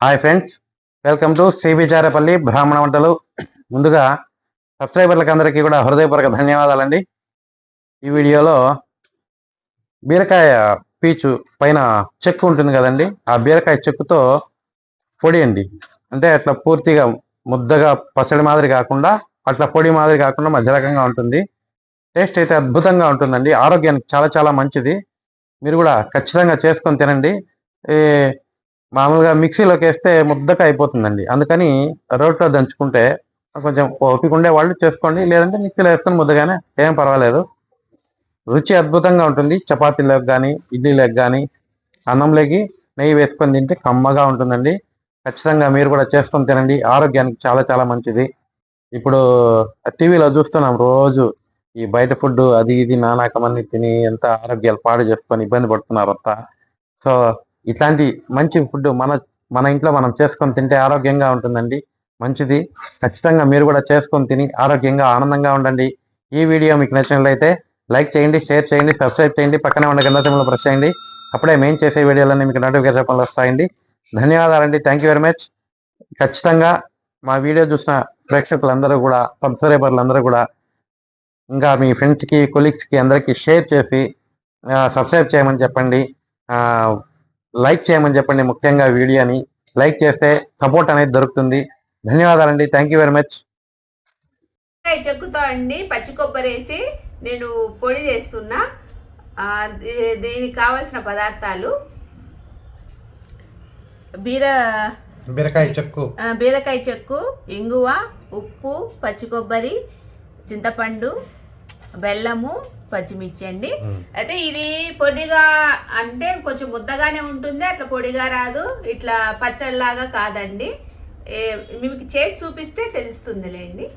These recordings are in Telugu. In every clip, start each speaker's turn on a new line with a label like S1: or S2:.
S1: హాయ్ ఫ్రెండ్స్ వెల్కమ్ టు సిబిచారపల్లి బ్రాహ్మణ వంటలు. ముందుగా సబ్స్క్రైబర్లకు అందరికీ కూడా హృదయపూర్వక ధన్యవాదాలండి. ఈ వీడియోలో బీరకాయ పీచు పైన చెక్కు ఉంటుంది కదండి. ఆ బీరకాయ చెక్కుతో పొడి అండి. అంటే అట్లా పూర్తిగా ముద్దగా పచ్చడి మాదిరి కాకుండా అట్లా పొడి మాదిరి కాకుండా మధ్య రకంగా ఉంటుంది. టేస్ట్ అయితే అద్భుతంగా ఉంటుందండి. ఆరోగ్యానికి చాలా చాలా మంచిది. మీరు కూడా ఖచ్చితంగా చేసుకొని తినండి. ఈ మామూలుగా మిక్సీలోకి వేస్తే ముద్దక అయిపోతుందండి. అందుకని రోట్లో దంచుకుంటే కొంచెం ఓపిక ఉండే వాళ్ళు చేసుకోండి. లేదంటే మిక్సీలో వేసుకొని ముద్దగానే ఏం పర్వాలేదు. రుచి అద్భుతంగా ఉంటుంది. చపాతీలోకి కానీ ఇడ్లీలోకి కానీ అన్నంలోకి నెయ్యి వేసుకొని తింటే కమ్మగా ఉంటుందండి. ఖచ్చితంగా మీరు కూడా చేసుకొని తినండి. ఆరోగ్యానికి చాలా చాలా మంచిది. ఇప్పుడు టీవీలో చూస్తున్నాం రోజు ఈ బయట ఫుడ్ అది ఇది నానాకమని తిని ఎంత ఆరోగ్యాలు పాడు చేసుకొని ఇబ్బంది పడుతున్నారు అంతా సో ఇట్లాంటి మంచి ఫుడ్ మన మన ఇంట్లో మనం చేసుకొని తింటే ఆరోగ్యంగా ఉంటుందండి. మంచిది. ఖచ్చితంగా మీరు కూడా చేసుకొని తిని ఆరోగ్యంగా ఆనందంగా ఉండండి. ఈ వీడియో మీకు నచ్చినట్లయితే లైక్ చేయండి షేర్ చేయండి సబ్స్క్రైబ్ చేయండి పక్కనే ఉన్న గంట సింబల్ ప్రెస్ చేయండి. అప్పుడే మేము చేసే వీడియోలన్నీ మీకు నోటిఫికేషన్ రూపంలో వస్తాయండి. ధన్యవాదాలండి. థ్యాంక్ యూ వెరీ మచ్ ఖచ్చితంగా మా వీడియో చూసిన ప్రేక్షకులందరూ కూడా సబ్స్క్రైబర్లందరూ కూడా ఇంకా మీ ఫ్రెండ్స్కి కొలీగ్స్కి అందరికీ షేర్ చేసి సబ్స్క్రైబ్ చేయమని చెప్పండి. లైక్ చేయమని చెప్పండి ముఖ్యంగా వీడియోని. లైక్ చేస్తే సపోర్ట్ అనేది దొరుకుతుంది. ధన్యవాదాలండి. థ్యాంక్ యూ వెరీ మచ్
S2: చెక్కుతో అండి పచ్చి కొబ్బరి వేసి నేను పొడి చేస్తున్నా. దీనికి కావలసిన పదార్థాలు. బీర
S1: బీరకాయ చెక్కు.
S2: ఆ, బీరకాయ చెక్కు ఇంగువ ఉప్పు పచ్చి కొబ్బరి చింతపండు బెల్లము పచ్చిమిర్చి అండి అయితే ఇది పొడిగా అంటే కొంచెం ముద్దగానే ఉంటుంది అట్లా పొడిగా రాదు. ఇట్లా పచ్చడిలాగా కాదండి. ఏ, మీకు చేసి చూపిస్తే తెలుస్తుందిలేండి.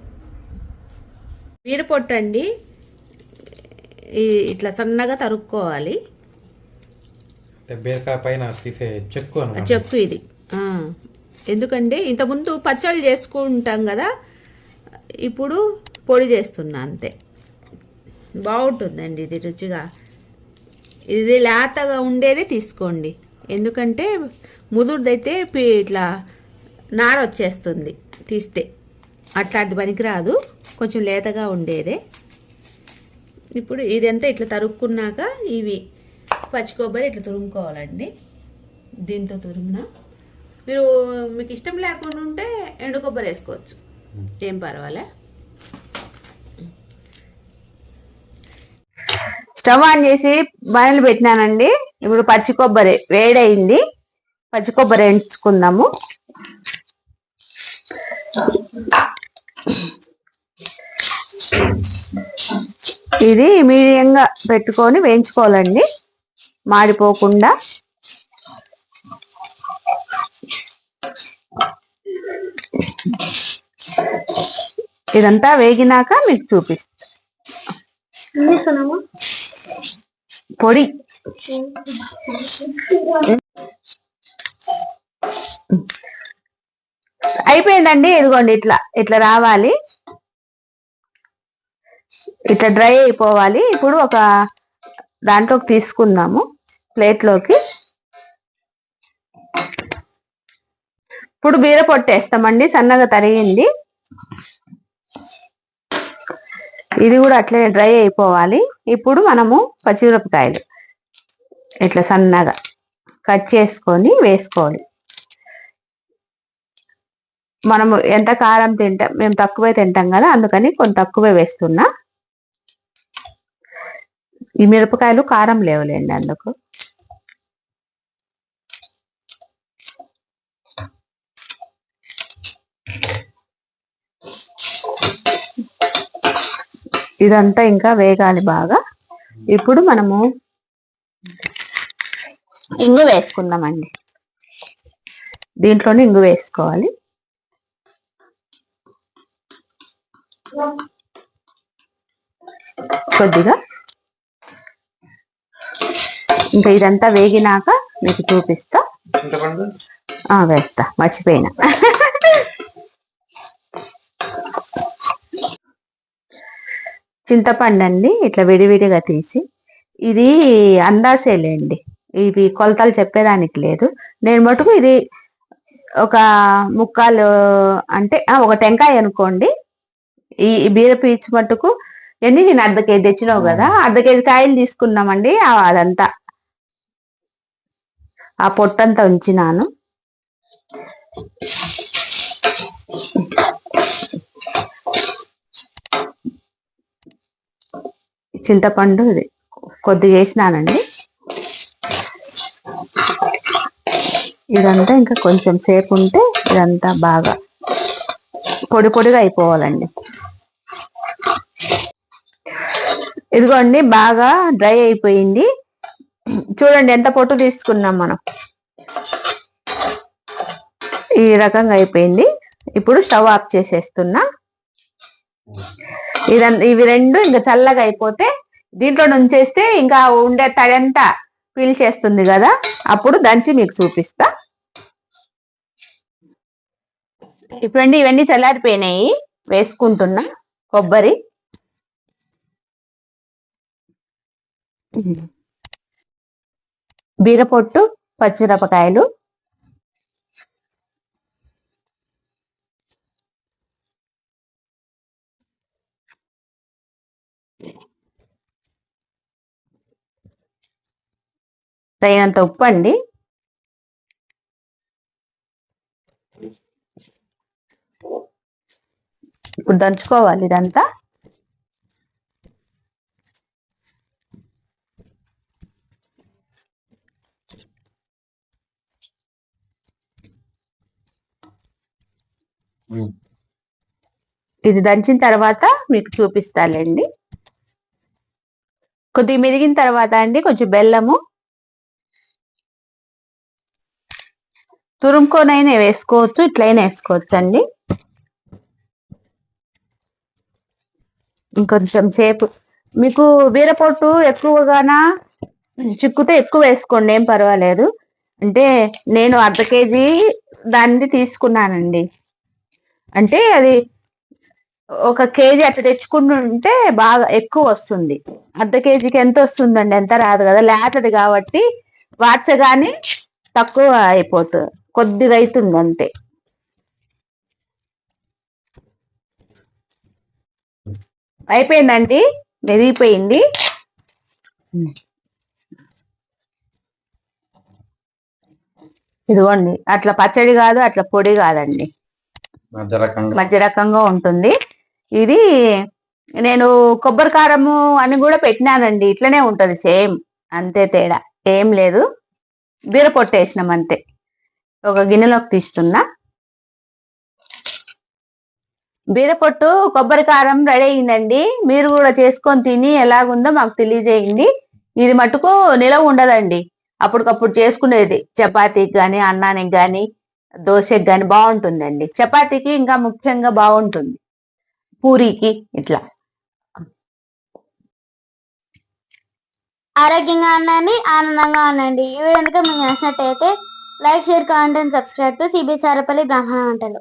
S2: బీరపొట్టు అండి ఈ- ఇట్లా సన్నగా తరుక్కోవాలి.
S1: పైన చెక్కు
S2: ఇది. ఎందుకంటే ఇంతకుముందు పచ్చళ్ళు చేసుకుంటాం కదా ఇప్పుడు పొడి చేస్తున్నా అంతే. బాగుంటుందండి ఇది రుచిగా. ఇది లేతగా ఉండేది తీసుకోండి. ఎందుకంటే ముదురుదైతే ఇట్లా నార వచ్చేస్తుంది తీస్తే. అట్లాంటి పనికిరాదు. కొంచెం లేతగా ఉండేదే. ఇప్పుడు ఇదంతా ఇట్లా తరుక్కున్నాక ఇవి పచ్చి కొబ్బరి ఇట్లా తురుముకోవాలండి. దీంతో తురుమున. మీరు మీకు ఇష్టం లేకుండా ఉంటే ఎండు కొబ్బరి వేసుకోవచ్చు. ఏం పర్వాలే.
S3: స్టవ్ ఆన్ చేసి బాణలు పెట్టినానండి. ఇప్పుడు పచ్చి కొబ్బరి వేడైంది పచ్చి కొబ్బరి ఎంచుకుందాము ఇది మీడియంగా పెట్టుకొని వేయించుకోవాలండి. మాడిపోకుండా. ఇదంతా వేగినాక మీకు చూపిస్తాను పొడి. అయిపోయిందండి ఇదిగోండి ఇట్లా ఇట్లా రావాలి. ఇట్లా డ్రై అయిపోవాలి. ఇప్పుడు ఒక దాంట్లోకి తీసుకుందాము ప్లేట్లోకి. ఇప్పుడు బీర పొట్టేస్తామండి సన్నగా తరిగింది. ఇది కూడా అట్లనే డ్రై అయిపోవాలి. ఇప్పుడు మనము పచ్చిమిరపకాయలు. ఇట్లా సన్నగా కట్ చేసుకొని వేసుకోవాలి. మనము ఎంత కారం తింటాం మేము తక్కువే తింటాం కదా అందుకని కొంత తక్కువే వేస్తున్నా. ఈ మిరపకాయలు కారం లేవులేండి అందుకు. ఇదంతా ఇంకా వేగాలి బాగా. ఇప్పుడు మనము ఇంగు వేసుకుందామండి. దీంట్లోనే ఇంగు వేసుకోవాలి. కొద్దిగా. ఇంకా ఇదంతా వేగినాక మీకు చూపిస్తా. ఆ, వేస్తా. మర్చిపోయినా. చింతపండు అండి ఇట్లా విడివిడిగా తీసి. ఇది అందాసేలేండి ఇవి కొలతలు చెప్పేదానికి లేదు. నేను మటుకు ఇది ఒక ముక్కాలు అంటే ఒక టెంకాయ అనుకోండి. ఈ బీర పీచు మటుకు ఎన్ని నేను అర్ధ కేజీ తెచ్చినావు కదా అర్ధ కేజీ కాయలు తీసుకున్నామండి. అదంతా. ఆ పొట్టంతా ఉంచినాను. చింతపండు ఇది. కొద్దిగా వేసినానండి. ఇదంతా ఇంకా కొంచెం సేపు ఉంటే ఇదంతా బాగా పొడి పొడిగా అయిపోవాలండి. ఇదిగోండి బాగా డ్రై అయిపోయింది. చూడండి ఎంత పొట్టు తీసుకున్నాం మనం. ఈ రకంగా అయిపోయింది. ఇప్పుడు స్టవ్ ఆఫ్ చేసేస్తున్నా. ఇదంతా ఇవి రెండు ఇంకా చల్లగా అయిపోతే దీంట్లో నుంచేస్తే ఇంకా ఉండే తడంతా పీల్చేస్తుంది కదా అప్పుడు దంచి మీకు చూపిస్తా. ఇప్పుడండి ఇవన్నీ చల్లారిపోయినాయి వేసుకుంటున్నా కొబ్బరి. బీరపొట్టు పచ్చిమిరపకాయలు. తగినంత ఉప్పు అండి ఇప్పుడు దంచుకోవాలి ఇదంతా. ఇది దంచిన తర్వాత మీకు చూపిస్తాలండి కొద్దిగా మెదిగిన తర్వాత అండి కొంచెం బెల్లము తురుముకోనైనా వేసుకోవచ్చు ఇట్లయినా వేసుకోవచ్చు అండి ఇంకొంచెం సేపు. మీకు బీరపొట్టు ఎక్కువగానా? చిక్కుతే ఎక్కువ వేసుకోండి ఏం పర్వాలేదు. అంటే నేను అర్ధ కేజీ దాన్ని తీసుకున్నానండి. అంటే అది ఒక కేజీ అట్లా తెచ్చుకుంటుంటే బాగా ఎక్కువ వస్తుంది. అర్ధ కేజీకి ఎంత వస్తుందండి? ఎంత రాదు కదా? లేతది కాబట్టి వాచగానే తక్కువ అయిపోతుంది కొద్దిగా అవుతుంది అంతే అయిపోయిందండి? మెదిగిపోయింది? ఇదిగోండి అట్లా పచ్చడి కాదు అట్లా పొడి కాదండి.
S1: మధ్య రకంగా
S3: మధ్య రకంగా ఉంటుంది. ఇది నేను కొబ్బరి కారము అని కూడా పెట్టినానండి ఇట్లనే ఉంటది సేమ్. అంతే తేడా ఏం లేదు. బీర పొట్టేసినాం అంతే. ఒక గిన్నెలోకి తీస్తున్నా. బీరపొట్టు కొబ్బరి కారం రెడీ అయిందండి. మీరు కూడా చేసుకొని తిని ఎలాగుందో మాకు తెలియజేయండి. ఇది మటుకు నిలవ ఉండదండి. అప్పటికప్పుడు చేసుకునేది. చపాతీకి కానీ అన్నానికి కానీ దోశకి కానీ బాగుంటుందండి. చపాతీకి ఇంకా ముఖ్యంగా బాగుంటుంది. పూరీకి ఇట్లా.
S4: ఆరోగ్యంగా ఉండండి ఆనందంగా ఉండండి. ఈ వీడియో కనుక మీకు నచ్చినట్టయితే like share comment and subscribe to CBS Arapalli బ్రాహ్మణ వంటలు.